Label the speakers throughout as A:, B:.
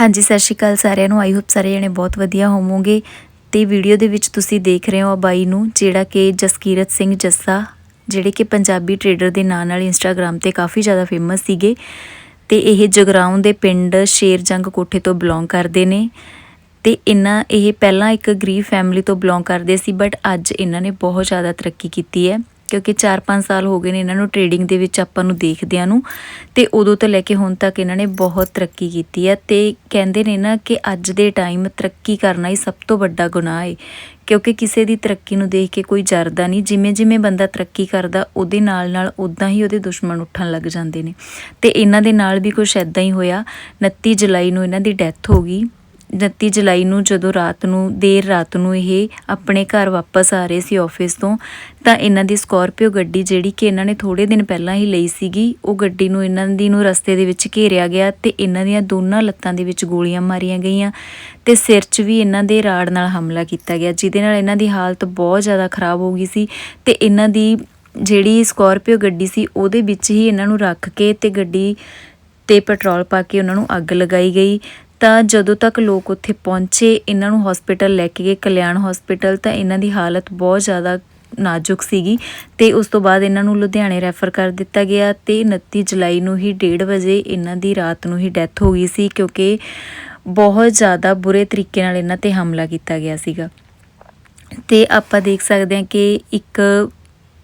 A: ਹਾਂਜੀ, ਸਤਿ ਸ਼੍ਰੀ ਅਕਾਲ ਸਾਰਿਆਂ ਨੂੰ। ਆਈ ਹੋਪ ਸਾਰੇ ਜਣੇ ਬਹੁਤ ਵਧੀਆ ਹੋਵੋਗੇ। ਤੇ ਵੀਡੀਓ ਦੇ ਵਿੱਚ ਤੁਸੀਂ ਦੇਖ ਰਹੇ ਹੋ ਆ ਬਾਈ ਨੂੰ, ਜਿਹੜਾ ਕਿ ਜਸਕੀਰਤ ਸਿੰਘ ਜੱਸਾ, ਜਿਹੜੇ ਕਿ ਪੰਜਾਬੀ ਟਰੇਡਰ ਦੇ ਨਾਂ ਨਾਲ ਇੰਸਟਾਗ੍ਰam ਤੇ ਕਾਫੀ ਜ਼ਿਆਦਾ ਫੇਮਸ ਸੀਗੇ। ਤੇ ਇਹ ਜਗਰਾਉਂ ਦੇ ਪਿੰਡ ਸ਼ੇਰਜੰਗ ਕੋਠੇ ਤੋਂ ਬਿਲੋਂਗ ਕਰਦੇ ਨੇ। ਤੇ ਇਹਨਾਂ, ਇਹ ਪਹਿਲਾਂ ਇੱਕ ਗਰੀਬ ਫੈਮਿਲੀ ਤੋਂ ਬਿਲੋਂਗ ਕਰਦੇ ਸੀ ਬਟ ਅੱਜ ਇਹਨਾਂ ਨੇ ਬਹੁਤ ਜ਼ਿਆਦਾ ਤਰੱਕੀ ਕੀਤੀ ਹੈ। ਕਿਉਂਕਿ 4-5 ਸਾਲ ਹੋ ਗਏ ਨੇ ਇਹਨਾਂ ਨੂੰ ਟ੍ਰੇਡਿੰਗ ਦੇ ਵਿੱਚ ਆਪਾਂ ਨੂੰ ਦੇਖਦਿਆਂ ਨੂੰ ਤੇ ਉਦੋਂ ਤੋਂ ਲੈ ਕੇ ਹੁਣ ਤੱਕ ਇਹਨਾਂ ਨੇ ਬਹੁਤ ਤਰੱਕੀ ਕੀਤੀ ਹੈ ਤੇ ਕਹਿੰਦੇ ਨੇ ਨਾ ਕਿ ਅੱਜ ਦੇ ਟਾਈਮ ਤਰੱਕੀ ਕਰਨਾ ਹੀ ਸਭ ਤੋਂ ਵੱਡਾ ਗੁਨਾਹ ਹੈ ਕਿਉਂਕਿ ਕਿਸੇ ਦੀ ਤਰੱਕੀ ਨੂੰ ਦੇਖ ਕੇ ਕੋਈ ਜਰਦਾ ਨਹੀਂ ਜਿਵੇਂ ਜਿਵੇਂ ਬੰਦਾ ਤਰੱਕੀ ਕਰਦਾ, ਉਹਦੇ ਨਾਲ ਨਾਲ ਉਦਾਂ ਹੀ ਉਹਦੇ ਦੁਸ਼ਮਣ ਉੱਠਣ ਲੱਗ ਜਾਂਦੇ ਨੇ। ਤੇ ਇਹਨਾਂ ਦੇ ਨਾਲ ਵੀ ਕੁਝ ਐਦਾਂ ਹੀ ਹੋਇਆ 29 ਜੁਲਾਈ ਨੂੰ ਇਹਨਾਂ ਦੀ ਡੈਥ ਹੋ ਗਈ। 29 ਜੁਲਾਈ ਨੂੰ ਜਦੋਂ ਰਾਤ ਨੂੰ, ਦੇਰ ਰਾਤ ਨੂੰ ਇਹ ਆਪਣੇ ਘਰ ਵਾਪਸ ਆ ਰਹੇ ਸੀ ਆਫਿਸ ਤੋਂ, ਤਾਂ ਇਹਨਾਂ ਦੀ ਸਕਾਰਪੀਓ ਗੱਡੀ ਜਿਹੜੀ ਕਿ ਇਹਨਾਂ ਨੇ ਥੋੜੇ ਦਿਨ ਪਹਿਲਾਂ ਹੀ ਲਈ ਸੀਗੀ, ਉਹ ਗੱਡੀ ਨੂੰ ਇਹਨਾਂ ਦੀ ਨੂੰ ਰਸਤੇ ਦੇ ਵਿੱਚ ਘੇਰਿਆ ਗਿਆ ਤੇ ਇਹਨਾਂ ਦੀਆਂ ਦੋਨਾਂ ਲੱਤਾਂ ਦੇ ਵਿੱਚ ਗੋਲੀਆਂ ਮਾਰੀਆਂ ਗਈਆਂ ਤੇ ਸਿਰ 'ਚ ਵੀ ਇਹਨਾਂ ਦੇ ਰਾੜ ਨਾਲ ਹਮਲਾ ਕੀਤਾ ਗਿਆ, ਜਿਹਦੇ ਨਾਲ ਇਹਨਾਂ ਦੀ ਹਾਲਤ ਬਹੁਤ ਜ਼ਿਆਦਾ ਖਰਾਬ ਹੋ ਗਈ ਸੀ ਤੇ ਇਹਨਾਂ ਦੀ ਜਿਹੜੀ ਸਕਾਰਪੀਓ ਗੱਡੀ ਸੀ, ਉਹਦੇ ਵਿੱਚ ਹੀ ਇਹਨਾਂ ਨੂੰ ਰੱਖ ਕੇ ਤੇ ਗੱਡੀ ਤੇ ਪੈਟਰੋਲ ਪਾ ਕੇ ਉਹਨਾਂ ਨੂੰ ਅੱਗ ਲਗਾਈ ਗਈ ਤਾਂ ਜਦੋਂ ਤੱਕ ਲੋਕ ਉੱਥੇ ਪਹੁੰਚੇ, ਇਹਨਾਂ ਨੂੰ ਹਸਪੀਟਲ ਲੈ ਕੇ ਗਏ, ਕਲਿਆਣ ਹਸਪੀਟਲ ਤਾਂ ਇਹਨਾਂ ਦੀ ਹਾਲਤ ਬਹੁਤ ਜ਼ਿਆਦਾ ਨਾਜ਼ੁਕ ਸੀਗੀ ਤੇ ਉਸ ਤੋਂ ਬਾਅਦ ਇਹਨਾਂ ਨੂੰ ਲੁਧਿਆਣੇ ਰੈਫਰ ਕਰ ਦਿੱਤਾ ਗਿਆ ਤੇ 29 ਜੁਲਾਈ ਨੂੰ ਹੀ 1:30 ਵਜੇ ਇਹਨਾਂ ਦੀ ਰਾਤ ਨੂੰ ਹੀ ਡੈਥ ਹੋ ਗਈ ਸੀ ਕਿਉਂਕਿ ਬਹੁਤ ਜ਼ਿਆਦਾ ਬੁਰੇ ਤਰੀਕੇ ਨਾਲ ਇਹਨਾਂ ਤੇ ਹਮਲਾ ਕੀਤਾ ਗਿਆ ਸੀਗਾ। ਤੇ ਆਪਾਂ ਦੇਖ ਸਕਦੇ ਹਾਂ ਕਿ ਇੱਕ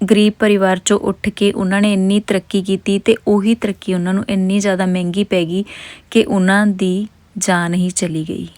A: ਗਰੀਬ ਪਰਿਵਾਰ ਚੋਂ ਉੱਠ ਕੇ ਉਹਨਾਂ ਨੇ ਇੰਨੀ ਤਰੱਕੀ ਕੀਤੀ ਤੇ ਉਹੀ ਤਰੱਕੀ ਉਹਨਾਂ ਨੂੰ ਇੰਨੀ ਜ਼ਿਆਦਾ ਮਹਿੰਗੀ ਪੈ ਗਈ ਕਿ ਉਹਨਾਂ ਦੀ ਜਾਨ ਹੀ ਚਲੀ ਗਈ।